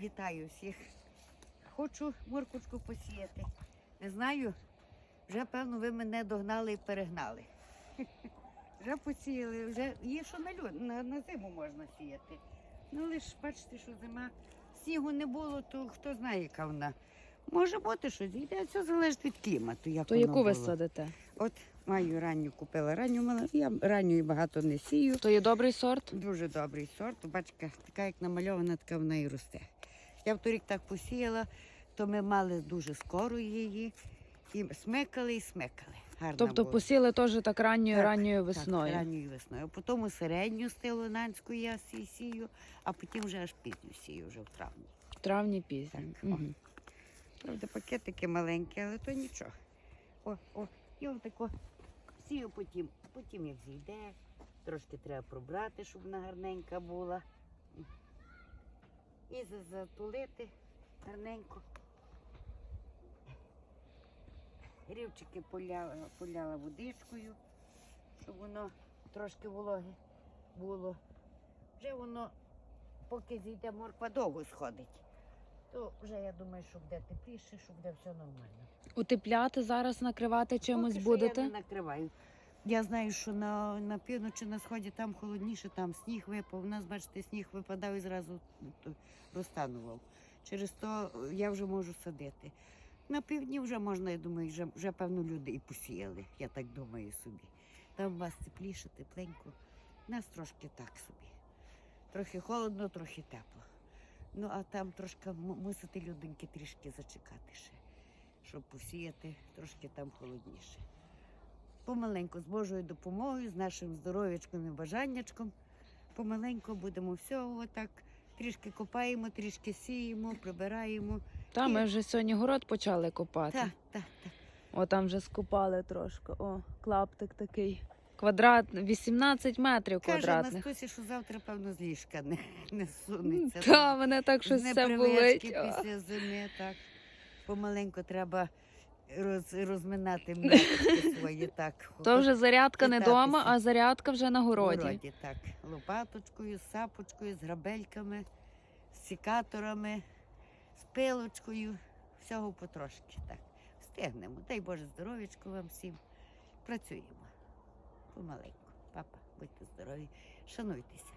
вітаю всіх. Хочу морквочку посіяти. Не знаю, вже певно ви мене догнали і перегнали. Вже посіяли, вже є, що на, льод, на, на зиму можна сіяти. Ну лиш бачите, що зима снігу не було, то хто знає, яка вона. Може бути, що зійде, все залежить від клімату. Як То воно яку ви було. садите? От маю ранню купила ранню мала. Я ранньої багато не сію. То є добрий сорт? Дуже добрий сорт. Бачка, така як намальована, така вона і росте. Я в торік так посіяла, то ми мали дуже скоро її. І смикали, і смикали. Гарна Тобто була. посіли теж так ранньою Так, ранньою весною. Так, ранньою весною. А потім середню стилонанську я сію, а потім вже аж пізню сію, вже в травні. В травні пізні. Мгм. Правда, пакетики маленькі, але то нічого. О, о, і отако сію потім, потім як зійде, трошки треба пробрати, щоб вона гарненька була. І за- затулити гарненько. Рівчики поляла, поляла водичкою, щоб воно трошки вологе було. Вже воно, поки зійде морква, довго сходить. То вже я думаю, що буде тепліше, що буде все нормально. Утепляти зараз накривати чимось Поки що будете? Я не накриваю. Я знаю, що на, на півночі на сході там холодніше, там сніг випав. У нас, бачите, сніг випадав і зразу ну, розтанував. Через то я вже можу садити. На півдні вже можна, я думаю, вже, вже певно люди і посіяли, я так думаю собі. Там у вас тепліше, тепленько. У нас трошки так собі. Трохи холодно, трохи тепло. Ну, а там трошки м- мусите люденьки трішки зачекати ще, щоб посіяти, трошки там холодніше. Помаленьку, з Божою допомогою, з нашим здоров'ячком і бажаннячком. Помаленьку будемо все отак. Трішки копаємо, трішки сіємо, прибираємо. Та, і- ми вже сьогодні город почали копати. Так, так, так. О, там вже скопали трошки. О, клаптик такий. Квадрат 18 метрів Каже квадратних. Настусі, що завтра, певно, з ліжка не, не сунеться. Та, мене так щось все болить. Після зими, так. Помаленьку треба роз, розминати свої, так. То вже зарядка не Питатися. вдома, а зарядка вже на городі. городі, так. Лопаточкою, з сапочкою, з грабельками, з сікаторами, з пилочкою. Всього потрошки, так. Встигнемо. Дай Боже здоров'ячко вам всім. Працюємо. Помаленьку. Папа, будьте здорові, шануйтеся.